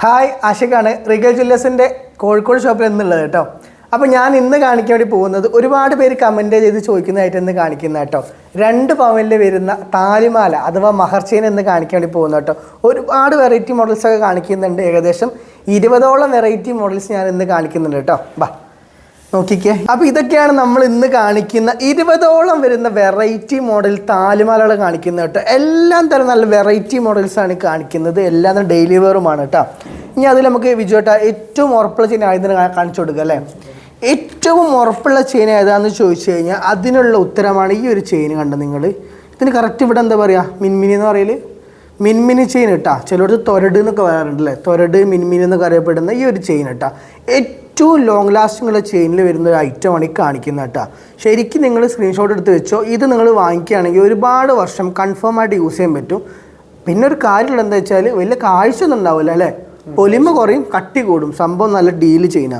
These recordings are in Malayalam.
ഹായ് ആഷിഖാണ്. റിഗൽ ജ്വല്ലേഴ്സിന്റെ കോഴിക്കോട് ഷോപ്പിൽ എന്നുള്ളത് കേട്ടോ. അപ്പോൾ ഞാൻ ഇന്ന് കാണിക്കാൻ വേണ്ടി പോകുന്നത് ഒരുപാട് പേര് കമന്റ് ചെയ്ത് ചോദിക്കുന്നതായിട്ട് ഇന്ന് കാണിക്കുന്ന കേട്ടോ. രണ്ട് പവനിൽ വരുന്ന താലിമാല അഥവാ മഹർച്ചേൻ എന്ന് കാണിക്കാൻ വേണ്ടി പോകുന്ന കേട്ടോ. ഒരുപാട് വെറൈറ്റി മോഡൽസ് ഒക്കെ കാണിക്കുന്നുണ്ട്. ഏകദേശം ഇരുപതോളം വെറൈറ്റി മോഡൽസ് ഞാൻ ഇന്ന് കാണിക്കുന്നുണ്ട് കേട്ടോ. ബാ. നോക്കിക്കേ. അപ്പൊ ഇതൊക്കെയാണ് നമ്മൾ ഇന്ന് കാണിക്കുന്ന ഇരുപതോളം വരുന്ന വെറൈറ്റി മോഡൽ താലിമാലകൾ കാണിക്കുന്നത് കേട്ടോ. എല്ലാം തരം നല്ല വെറൈറ്റി മോഡൽസ് ആണ് കാണിക്കുന്നത്. എല്ലാം ഡെയിലി വെയറുമാണ് കേട്ടോ. ഇനി അതിൽ നമുക്ക് വിജുവേട്ട ഏറ്റവും ഉറപ്പുള്ള ചെയിൻ ആയതിന് കാണിച്ചു കൊടുക്കുക അല്ലേ? ഏറ്റവും ഉറപ്പുള്ള ചെയിൻ ഏതാണെന്ന് ചോദിച്ചു കഴിഞ്ഞാൽ അതിനുള്ള ഉത്തരമാണ് ഈ ഒരു ചെയിൻ കണ്ടത് നിങ്ങൾ ഇതിന് കറക്റ്റ് ഇവിടെ എന്താ പറയുക മിൻമിനി എന്ന് പറയൽ? മിൻമിനി ചെയിൻ ഇട്ടാ ചിലടത്ത് തൊരട് എന്നൊക്കെ പറയാറുണ്ട് അല്ലേ തൊരട് മിൻമിനി എന്നൊക്കെ അറിയപ്പെടുന്ന ഈ ഒരു ചെയിൻ ഇട്ടാ ഏറ്റവും ലോങ് ലാസ്റ്റിംഗ് ഉള്ള ചെയിനിൽ വരുന്ന ഒരു ഐറ്റമാണ് ഈ കാണിക്കുന്നത് കേട്ടോ. ശരിക്കും നിങ്ങൾ സ്ക്രീൻഷോട്ട് എടുത്ത് വെച്ചോ ഇത് നിങ്ങൾ വാങ്ങിക്കുകയാണെങ്കിൽ ഒരുപാട് വർഷം കൺഫേം ആയിട്ട് യൂസ് ചെയ്യാൻ പറ്റും. പിന്നെ ഒരു കാര്യമുള്ള എന്താ വെച്ചാൽ വലിയ കാഴ്ച ഒന്നും ഉണ്ടാവില്ല അല്ലേ? പൊലിമ കുറയും കട്ടി കൂടും. സംഭവം നല്ല ഡീൽ ചെയ്യുന്ന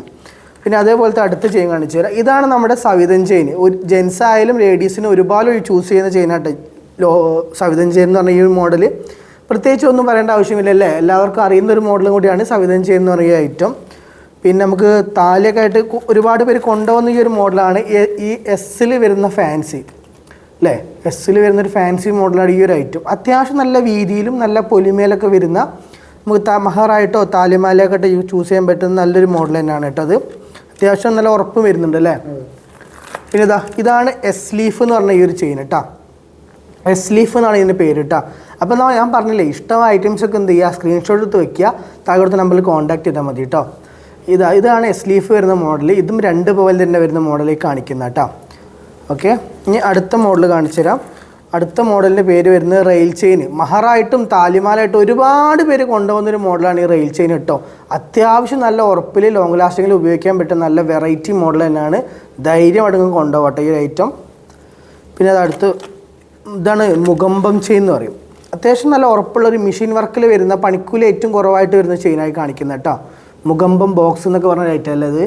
പിന്നെ അതേപോലത്തെ അടുത്ത ചെയിൻ കാണിച്ചു തരാം. ഇതാണ് നമ്മുടെ സവിതൻ ചെയിൻ ഒരു ജെൻസ് ആയാലും ലേഡീസിന് ഒരുപാട് ചൂസ് ചെയ്യുന്ന ചെയിനായിട്ട് ലോ സവിതൻ ചെയിൻ എന്ന് പറഞ്ഞ ഈ മോഡൽ പ്രത്യേകിച്ച് ഒന്നും പറയേണ്ട ആവശ്യമില്ല അല്ലേ? എല്ലാവർക്കും അറിയുന്ന ഒരു മോഡലും കൂടിയാണ് സവിതൻ ചെയിൻ എന്ന് പറയുന്ന ഐറ്റം പിന്നെ നമുക്ക് താലിയൊക്കെ ആയിട്ട് ഒരുപാട് പേര് കൊണ്ടുപോകുന്ന ഈ ഒരു മോഡലാണ് ഈ- എസ്സിൽ വരുന്ന ഫാൻസി അല്ലേ എസ്സിൽ വരുന്ന ഒരു ഫാൻസി മോഡലാണ് ഈ ഒരു ഐറ്റം അത്യാവശ്യം നല്ല വീതിയിലും നല്ല പൊലിമയിലൊക്കെ വരുന്ന നമുക്ക് ത മഹറായിട്ടോ താലിമാലയൊക്കെ ആയിട്ട് ചൂസ് ചെയ്യാൻ പറ്റുന്ന നല്ലൊരു മോഡൽ തന്നെയാണ് കേട്ടോ അത്. അത്യാവശ്യം നല്ല ഉറപ്പ് വരുന്നുണ്ട് അല്ലേ പിന്നെ ഇതാ ഇതാണ് എസ് ലീഫ് എന്ന് പറഞ്ഞ ഈ ഒരു ചെയിൻ കേട്ടോ എസ് ലീഫ് എന്നാണ് ഇതിന്റെ പേര് കേട്ടോ അപ്പോൾ ഞാൻ പറഞ്ഞില്ലേ ഇഷ്ടമായ ഐറ്റംസ് ഒക്കെ എന്ത് ചെയ്യുക സ്ക്രീൻഷോട്ട് എടുത്ത് വെക്കുക താഴെ നമ്പറിൽ കോൺടാക്ട് ചെയ്താൽ മതി കേട്ടോ ഇതാ ഇതാണ് എസ് ലീഫ് വരുന്ന മോഡൽ ഇതും രണ്ട് പവൽ തന്നെ വരുന്ന മോഡലിൽ കാണിക്കുന്ന കേട്ടോ. ഓക്കെ ഇനി അടുത്ത മോഡൽ കാണിച്ചു തരാം. അടുത്ത മോഡലിന്റെ പേര് വരുന്നത് റെയിൽ ചെയിൻ മഹറായിട്ടും താലിമാലായിട്ടും ഒരുപാട് പേര് കൊണ്ടുപോകുന്നൊരു മോഡലാണ് ഈ റെയിൽ ചെയിൻ കേട്ടോ. അത്യാവശ്യം നല്ല ഉറപ്പിൽ ലോങ് ലാസ്റ്റിങ്ങിൽ ഉപയോഗിക്കാൻ പറ്റുന്ന നല്ല വെറൈറ്റി മോഡൽ തന്നെയാണ്. ധൈര്യമായിട്ട് കൊണ്ടുപോകട്ടെ ഈ ഐറ്റം പിന്നെ അത് അടുത്ത് ഇതാണ് മുഖമ്പം ചെയിൻ എന്ന് പറയും. അത്യാവശ്യം നല്ല ഉറപ്പുള്ള ഒരു മെഷീൻ വർക്കിൽ വരുന്ന പണിക്കൂലി ഏറ്റവും കുറവായിട്ട് വരുന്ന ചെയിനായി കാണിക്കുന്നത് കേട്ടോ. മുഖമ്പം ബോക്സ് എന്നൊക്കെ പറഞ്ഞ ഐറ്റം അല്ലേ അത്?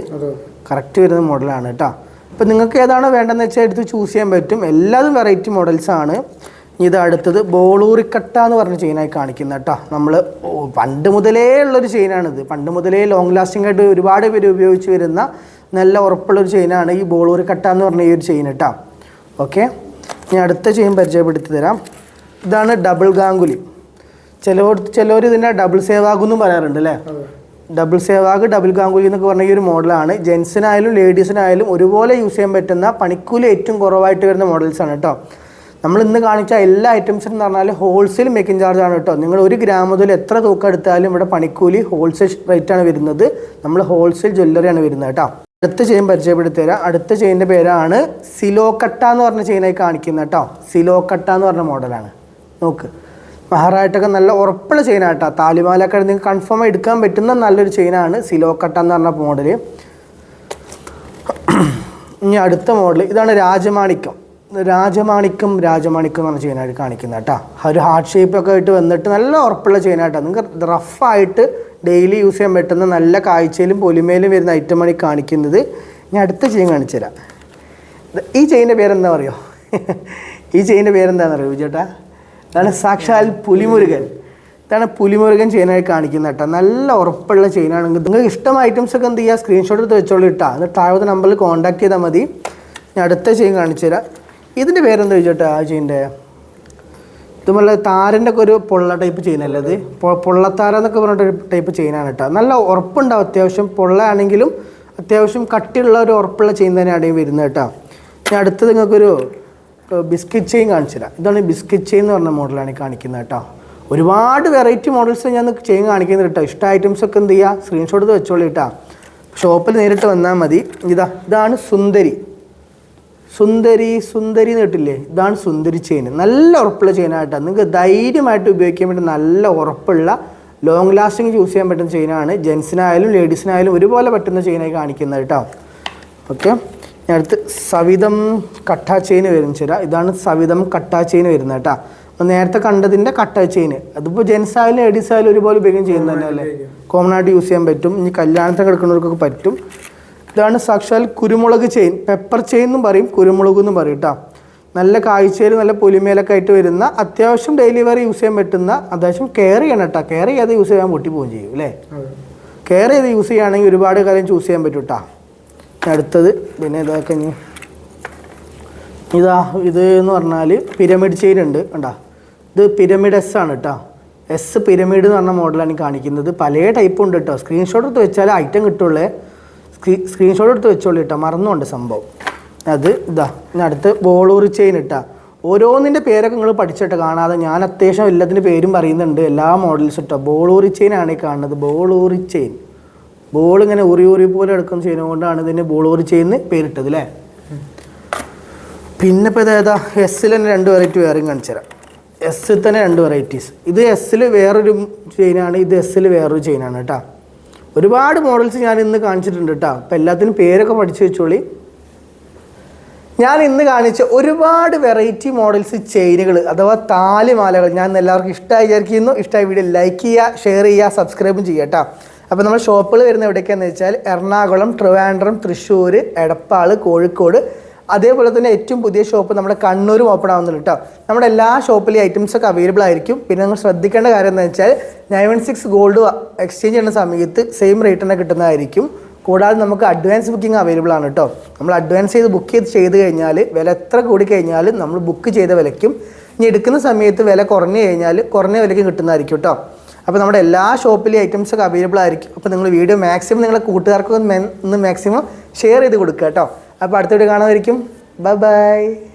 കറക്റ്റ് വരുന്ന മോഡലാണ് കേട്ടോ അപ്പോൾ നിങ്ങൾക്ക് ഏതാണ് വേണ്ടതെന്ന് വെച്ചാൽ എടുത്ത് ചൂസ് ചെയ്യാൻ പറ്റും. എല്ലാതും വെറൈറ്റി മോഡൽസ് ആണ്. ഇത് അടുത്തത് ബോളൂറിക്കട്ട എന്ന് പറഞ്ഞ ചെയിനായി കാണിക്കുന്നത് കേട്ടോ നമ്മൾ പണ്ട് മുതലേ ഉള്ളൊരു ചെയിനാണിത് പണ്ട് മുതലേ ലോങ് ലാസ്റ്റിംഗ് ആയിട്ട് ഒരുപാട് പേര് ഉപയോഗിച്ച് വരുന്ന നല്ല ഉറപ്പുള്ളൊരു ചെയിനാണ് ഈ ബോളൂറിക്കട്ട എന്ന് പറഞ്ഞ ഈ ഒരു ചെയിൻ കേട്ടോ ഓക്കെ ഞാൻ അടുത്ത ചെയിൻ പരിചയപ്പെടുത്തി തരാം. ഇതാണ് ഡബിൾ ഗാംഗുലി. ചിലവർ ചിലവർ ഇതിനെ ഡബിൾ സേവ് എന്നും പറയാറുണ്ട് അല്ലേ ഡബിൾ സേവാഗ് ഡബിൾ ഗാംഗുലി എന്നൊക്കെ പറഞ്ഞ ഈ ഒരു മോഡലാണ് ജെൻസിനായാലും ലേഡീസിനായാലും ഒരുപോലെ യൂസ് ചെയ്യാൻ പറ്റുന്ന പണിക്കൂലി ഏറ്റവും കുറവായിട്ട് വരുന്ന മോഡൽസാണ് കേട്ടോ നമ്മൾ ഇന്ന് കാണിച്ച എല്ലാ ഐറ്റംസും എന്ന് പറഞ്ഞാൽ ഹോൾസെയിൽ മേക്കിംഗ് ചാർജ് ആണ് കേട്ടോ നിങ്ങൾ ഒരു ഗ്രാം മുതൽ എത്ര തൂക്കം എടുത്താലും ഇവിടെ പണിക്കൂലി ഹോൾസെയിൽ റേറ്റ് ആണ് വരുന്നത്. നമ്മൾ ഹോൾസെയിൽ ജ്വല്ലറിയാണ് വരുന്നത് കേട്ടോ അടുത്ത ചെയിൻ പരിചയപ്പെടുത്തി തരാം അടുത്ത ചെയിന്റെ പേരാണ് സിലോക്കട്ട എന്ന് പറഞ്ഞ ചെയിനായി കാണിക്കുന്നത് കേട്ടോ സിലോക്കട്ട എന്ന് പറഞ്ഞ മോഡലാണ് നോക്ക്. മഹാറായിട്ടൊക്കെ നല്ല ഉറപ്പുള്ള ചെയിനാട്ടോ താലിമാലൊക്കെ നിങ്ങൾക്ക് കൺഫേം എടുക്കാൻ പറ്റുന്ന നല്ലൊരു ചെയിനാണ് സിലോക്കട്ട എന്ന് പറഞ്ഞ മോഡൽ ഇനി അടുത്ത മോഡൽ ഇതാണ് രാജമാണിക്യം. രാജമാണിക്യം രാജമാണിക്യം എന്ന് പറഞ്ഞ ചെയിനായിട്ട് കാണിക്കുന്നത് കേട്ടോ. ഒരു ഹാർട്ട് ഷേപ്പൊക്കെ ആയിട്ട് വന്നിട്ട് നല്ല ഉറപ്പുള്ള ചെയിനായിട്ടാണ് നിങ്ങൾക്ക് റഫായിട്ട് ഡെയിലി യൂസ് ചെയ്യാൻ പറ്റുന്ന നല്ല കാഴ്ചയിലും പൊലിമയിലും വരുന്ന ഐറ്റമാണ് ഈ കാണിക്കുന്നത്. ഞാൻ അടുത്ത ചെയിൻ കാണിച്ചു തരാം. ഈ ചെയിന്റെ പേരെന്താ പറയുമോ ഈ ചെയിന്റെ പേരെന്താണെന്ന് അറിയോ ചേട്ടാ ഇതാണ് സാക്ഷാൽ പുലിമുരുകൻ. ഇതാണ് പുലിമുരുകൻ ചെയിനായി കാണിക്കുന്നത് കേട്ടോ. നല്ല ഉറപ്പുള്ള ചെയിനാണെങ്കിൽ നിങ്ങൾക്ക് ഇഷ്ടം ഐറ്റംസ് ഒക്കെ എന്ത് ചെയ്യുക സ്ക്രീൻഷോട്ട് എടുത്ത് വെച്ചോളൂ ഇട്ടാ എന്നിട്ട് താഴത്തെ നമ്പറിൽ കോൺടാക്ട് ചെയ്താൽ മതി. ഞാൻ അടുത്ത ചെയിൻ കാണിച്ചു തരാം. ഇതിന്റെ പേരെന്താ ചോദിച്ചോട്ടെ ആ ചെയിന്റെ ഇതുപോലെ താരന്റെ ഒക്കെ ഒരു പൊള്ള ടൈപ്പ് ചെയിനല്ലേ അത് പൊള്ളത്താര എന്നൊക്കെ പറഞ്ഞിട്ടൊരു ടൈപ്പ് ചെയിനാണ് കേട്ടോ. നല്ല ഉറപ്പുണ്ടാവും അത്യാവശ്യം. പൊള്ളയാണെങ്കിലും അത്യാവശ്യം കട്ടിയുള്ള ഒരു ഉറപ്പുള്ള ചെയിൻ തന്നെയാണ് വരുന്നത് കേട്ടോ. ഞാൻ അടുത്തത് നിങ്ങൾക്കൊരു ബിസ്ക്കറ്റ് ചെയിൻ കാണിച്ചില്ല. ഇതാണ് ബിസ്ക്കറ്റ് ചെയിൻ എന്ന് പറഞ്ഞ മോഡലാണ് കാണിക്കുന്നത് കേട്ടോ. ഒരുപാട് വെറൈറ്റി മോഡൽസ് ഞാൻ ചെയിൻ കാണിക്കുന്നത് കേട്ടോ. ഇഷ്ട ഐറ്റംസ് ഒക്കെ എന്ത് ചെയ്യുക സ്ക്രീൻഷോട്ട് വെച്ചോളൂ കേട്ടോ. ഷോപ്പിൽ നേരിട്ട് വന്നാൽ മതി. ഇതാ ഇതാണ് സുന്ദരി. സുന്ദരി സുന്ദരി എന്ന് കേട്ടില്ലേ? ഇതാണ് സുന്ദരി ചെയിൻ. നല്ല ഉറപ്പുള്ള ചെയിനായിട്ടാണ് നിങ്ങൾക്ക് ധൈര്യമായിട്ട് ഉപയോഗിക്കാൻ പറ്റുന്ന നല്ല ഉറപ്പുള്ള ലോങ് ലാസ്റ്റിംഗ് ചൂസ് ചെയ്യാൻ പറ്റുന്ന ചെയിനാണ്. ജെൻസിനായാലും ലേഡീസിനായാലും ഒരുപോലെ പറ്റുന്ന ചെയിനായി കാണിക്കുന്നത് കേട്ടോ. ഓക്കെ അടുത്ത് സവിതം കട്ട ചെയിൻ വരും ചില ഇതാണ് സവിതം കട്ട ചെയിൻ വരുന്നത് കേട്ടോ. അപ്പോൾ നേരത്തെ കണ്ടതിന്റെ കട്ട ചെയിൻ അതിപ്പോൾ ജെൻസ് ആയാലും ലേഡീസ് ആയാലും ഒരുപോലെ ഉപയോഗം ചെയ്യുന്നത് തന്നെയല്ലേ കോമൺ ആയിട്ട് യൂസ് ചെയ്യാൻ പറ്റും. ഇനി കല്യാണത്തിന് കിടക്കുന്നവർക്കൊക്കെ പറ്റും. ഇതാണ് സാക്ഷാൽ കുരുമുളക് ചെയിൻ പെപ്പർ ചെയിൻ എന്നും പറയും കുരുമുളക് എന്നും പറയും കേട്ടോ. നല്ല കാഴ്ചയിൽ നല്ല പുലിമേലൊക്കെ ആയിട്ട് വരുന്ന അത്യാവശ്യം ഡെയിലി വെയർ യൂസ് ചെയ്യാൻ പറ്റുന്ന അത്യാവശ്യം കെയർ ചെയ്യണം കേട്ടോ. കെയർ ചെയ്യാതെ യൂസ് ചെയ്യാൻ പൊട്ടി പോവുകയും ചെയ്യും അല്ലേ? കെയർ ചെയ്ത് യൂസ് ചെയ്യുകയാണെങ്കിൽ ഒരുപാട് കാര്യം ചൂസ് ചെയ്യാൻ പറ്റും കേട്ടോ. അടുത്തത്. പിന്നെ ഇതാ ഇനി. ഇതാ ഇത് എന്ന് പറഞ്ഞാൽ പിരമിഡ് ചെയിൻ ഉണ്ട്. കണ്ടാ? ഇത് പിരമിഡ് എസ് ആണ് കേട്ടോ എസ് പിരമിഡ് എന്ന് പറഞ്ഞ മോഡലാണ് കാണിക്കുന്നത്. പല ടൈപ്പ് ഉണ്ട് കേട്ടോ സ്ക്രീൻഷോട്ട് എടുത്ത് വെച്ചാൽ ഐറ്റം കിട്ടുള്ളേ. സ്ക്രീ സ്ക്രീൻഷോട്ട് എടുത്ത് വെച്ചോളൂ കേട്ടോ മറന്നുകൊണ്ട് സംഭവം. അത് ഇതാ. ഇനി അടുത്ത് ബോളൂർ ചെയിൻ ഇട്ടാ ഓരോന്നിന്റെ പേരൊക്കെ നിങ്ങൾ പഠിച്ചിട്ട്. കാണാതെ ഞാൻ അത്യാവശ്യം എല്ലാത്തിന്റെ പേരും പറയുന്നുണ്ട്. എല്ലാ മോഡൽസ് ഇട്ടോ ബോളൂറി ചെയിൻ ആണ് ഈ കാണുന്നത്. ബോളൂറി ചെയിൻ ബോൾ ഇങ്ങനെ ഉറി ഉറി പോലെ എടുക്കുന്ന ചെയ്യുന്നത് കൊണ്ടാണ് ഇതിന് ബോൾ ഓറി ചെയ്യുന്ന പേരിട്ടത് അല്ലേ പിന്നെ ഇപ്പോൾ ഇതേതാ എസ്സിൽ തന്നെ രണ്ട് വെറൈറ്റി വേറെയും കാണിച്ചു തരാം. എസ്സിൽ തന്നെ രണ്ട് വെറൈറ്റീസ് ഇത് എസ്സിൽ വേറൊരു ചെയിനാണ് ഇത് എസ്സിൽ വേറൊരു ചെയിനാണ് കേട്ടോ. ഒരുപാട് മോഡൽസ് ഞാൻ ഇന്ന് കാണിച്ചിട്ടുണ്ട് കേട്ടോ. അപ്പം എല്ലാത്തിനും പേരൊക്കെ പഠിച്ചു വെച്ചോളി. ഞാൻ ഇന്ന് കാണിച്ച ഒരുപാട് വെറൈറ്റി മോഡൽസ് ചെയിനുകൾ അഥവാ താലിമാലകൾ ഞാൻ എല്ലാവർക്കും ഇഷ്ടമായി വിചാരിക്കുന്നു. ഇഷ്ടമായ വീഡിയോ ലൈക്ക് ചെയ്യുക ഷെയർ ചെയ്യുക സബ്സ്ക്രൈബും ചെയ്യുക കേട്ടോ. അപ്പോൾ നമ്മൾ ഷോപ്പുകൾ വരുന്ന എവിടേക്കാന്ന് വെച്ചാൽ എറണാകുളം ട്രിവാൻഡ്രം തൃശ്ശൂർ എടപ്പാൾ കോഴിക്കോട്. അതേപോലെ തന്നെ ഏറ്റവും പുതിയ ഷോപ്പ് നമ്മുടെ കണ്ണൂരും ഓപ്പൺ ആവുന്നുണ്ട് കേട്ടോ നമ്മുടെ എല്ലാ ഷോപ്പിലെയും ഐറ്റംസൊക്കെ അവൈലബിൾ ആയിരിക്കും. പിന്നെ നിങ്ങൾ ശ്രദ്ധിക്കേണ്ട കാര്യം എന്ന് വെച്ചാൽ nine one six gold exchange ചെയ്യുന്ന സമയത്ത് സെയിം റേറ്റ് തന്നെ കിട്ടുന്നതായിരിക്കും. കൂടാതെ നമുക്ക് അഡ്വാൻസ് ബുക്കിംഗ് അവൈലബിൾ ആണ് കേട്ടോ നമ്മൾ അഡ്വാൻസ് ചെയ്ത് ബുക്ക് ചെയ്ത് ചെയ്ത് കഴിഞ്ഞാൽ വില എത്ര കൂടി കഴിഞ്ഞാലും നമ്മൾ ബുക്ക് ചെയ്ത വിലയ്ക്കും. ഇനി എടുക്കുന്ന സമയത്ത് വില കുറഞ്ഞു കഴിഞ്ഞാൽ കുറഞ്ഞ വിലയ്ക്കും കിട്ടുന്നതായിരിക്കും കേട്ടോ അപ്പോൾ നമ്മുടെ എല്ലാ ഷോപ്പിലെയും ഐറ്റംസ് ഒക്കെ അവൈലബിൾ ആയിരിക്കും. അപ്പോൾ നിങ്ങൾ വീഡിയോ മാക്സിമം നിങ്ങളുടെ കൂട്ടുകാർക്കൊക്കെ ഒന്ന് മാക്സിമം ഷെയർ ചെയ്ത് കൊടുക്കുക കേട്ടോ. അപ്പോൾ അടുത്ത വീഡിയോ കാണുമായിരിക്കും ബൈ ബൈ